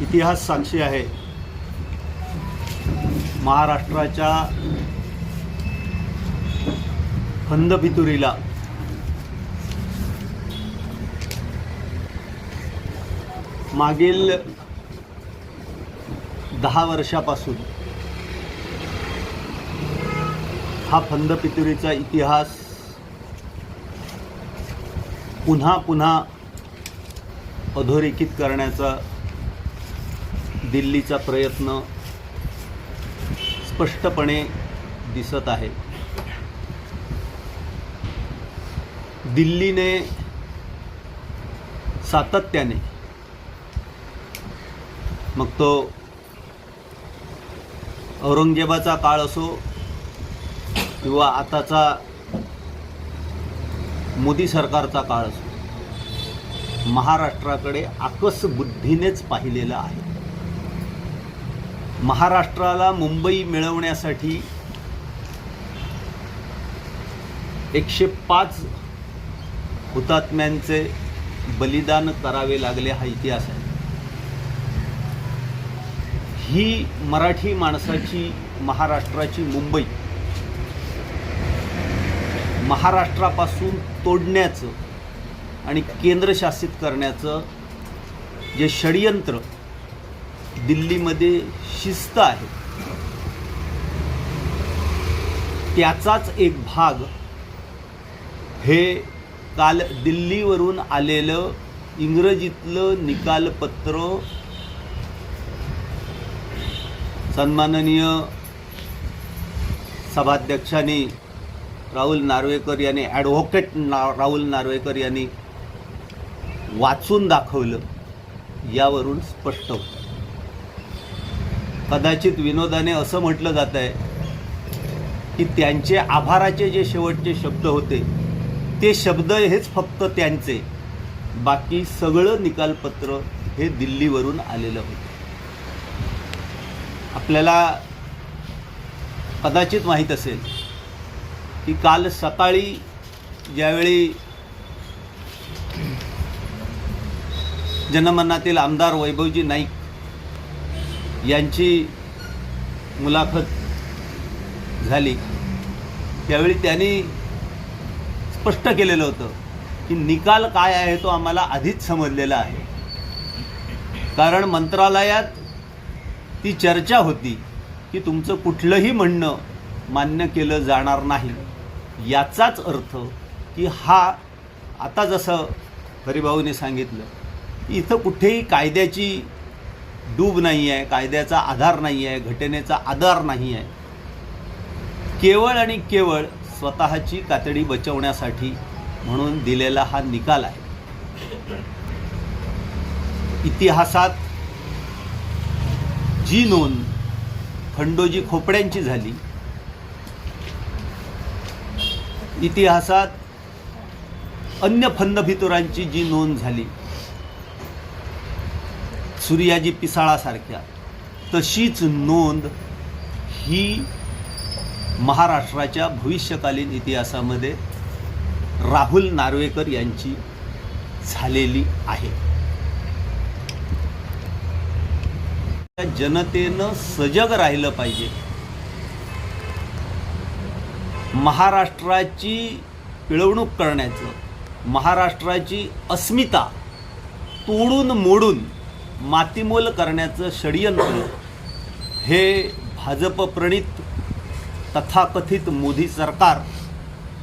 इतिहास साक्षी आहे. महाराष्ट्राच्या खंदपितुरीला मागील दहा वर्षापासून हा फंदपितुरीचा इतिहास पुन्हा पुन्हा अधोरेखित करण्याचा दिल्लीचा प्रयत्न स्पष्टपणे दिसत आहे. दिल्लीने सातत्याने मग तो औरंगजेबाचा काळ असो किंवा आताचा मोदी सरकारचा काळ असो महाराष्ट्राकडे आकस बुद्धीनेच पाहिलेलं आहे. महाराष्ट्राला मुंबई मिळवण्यासाठी एकशे पाच हुतात्म्यांचे बलिदान करावे लागले हा इतिहास आहे. ही मराठी माणसाची महाराष्ट्राची मुंबई महाराष्ट्रापासून तोडण्याचं आणि केंद्रशासित करण्याचं जे षडयंत्र दिल्लीमध्ये शिस्त आहे. त्याचाच एक भाग हे काल दिल्लीवरून आलेलं इंग्रजीतलं निकालपत्र सन्माननीय सभाध्यक्षांनी राहुल नार्वेकर यांनी ॲडव्होकेट ना राहुल नार्वेकर यांनी वाचून दाखवलं यावरून स्पष्ट होतं. कदाचित विनोदाने असं म्हटलं जात आहे की त्यांचे आभाराचे जे शेवटचे शब्द होते ते शब्द हेच फक्त त्यांचे. बाकी सगळं निकालपत्र हे दिल्लीवरून आलेलं होतं. आपल्याला कदाचित माहीत असेल की काल सकाळी ज्यावेळी जनमनातील आमदार वैभवजी नाईक यांची मुलाखत झाली. त्यावेळी त्यांनी स्पष्ट केलेलं होतं की निकाल काय आहे तो आम्हाला आधीच समजलेला आहे. कारण मंत्रालयात ती चर्चा होती की तुमचं कुठलंही म्हणणं मान्य केलं जाणार नाही. याचाच अर्थ की हा आता जसं हरिभाऊने सांगितलं की इथं कुठेही कायद्याची डूब नाही आहे कायद्याचा आधार नाही आहे घटनेचा आधार नाही आहे. केवळ आणि केवळ स्वतःची कातडी बचवण्यासाठी म्हणून दिलेला हा निकाल आहे. इतिहासात जी नोंद खंडोजी खोपड्यांची झाली इतिहासात अन्य फंदभितुरांची जी नोंद झाली सूर्याजी पिसाळासारख्या तशीच नोंद ही महाराष्ट्राच्या भविष्यकालीन इतिहासामध्ये राहुल नार्वेकर यांची झालेली आहे. जनतेनं सजग राहिलं पाहिजे. महाराष्ट्राची पिळवणूक करण्याचं महाराष्ट्राची अस्मिता तोडून मोडून मातीमोल करण्याचं षडयंत्र हे भाजप प्रणित तथाकथित मोदी सरकार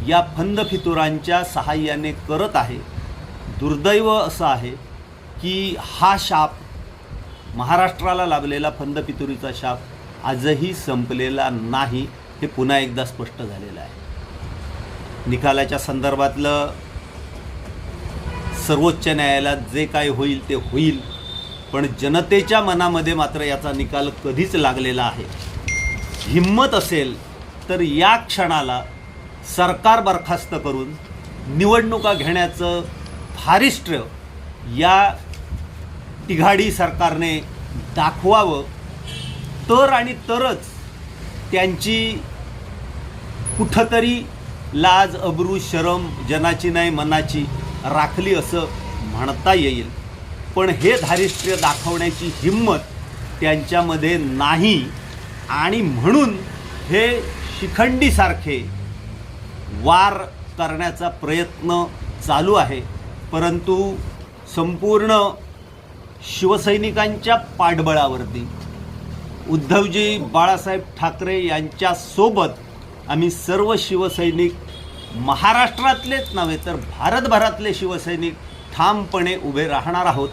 या फंदफितुरांच्या सहाय्याने करत आहे. दुर्दैव असं आहे की हा शाप महाराष्ट्राला लाभलेला फंदफितुरीचा शाप आजही संपलेला नाही हे पुन्हा एकदा स्पष्ट झालेलं आहे. निकालाच्या संदर्भातलं सर्वोच्च न्यायालयात जे काय होईल ते होईल. पण जनतेच्या मनामध्ये मात्र याचा निकाल कधीच लागलेला आहे. हिंमत असेल तर या क्षणाला सरकार बरखास्त करून निवडणुका घेण्याचं फारिष्ट्र या तिघाडी सरकारने दाखवावं. तर आणि तरच त्यांची कुठंतरी लाज अब्रू शरम जनाची नाही मनाची राखली असं म्हणता येईल. पण हे धारिष्ट्र्य दाखवण्याची हिंमत त्यांच्यामध्ये नाही आणि म्हणून हे शिखंडीसारखे वार करण्याचा प्रयत्न चालू आहे. परंतु संपूर्ण शिवसैनिकांच्या पाठबळावरती उद्धवजी बाळासाहेब ठाकरे यांच्यासोबत आम्ही सर्व शिवसैनिक महाराष्ट्रातलेच नव्हे तर भारतभरातले शिवसैनिक ठामपणे उभे राहणार आहोत.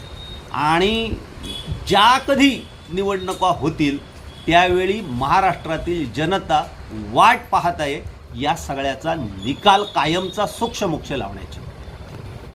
आणि ज्या कधी निवडणुका होतील त्यावेळी महाराष्ट्रातील जनता वाट पाहत आहे या सगळ्याचा निकाल कायमचा सूक्ष्मोक्ष लावण्याची.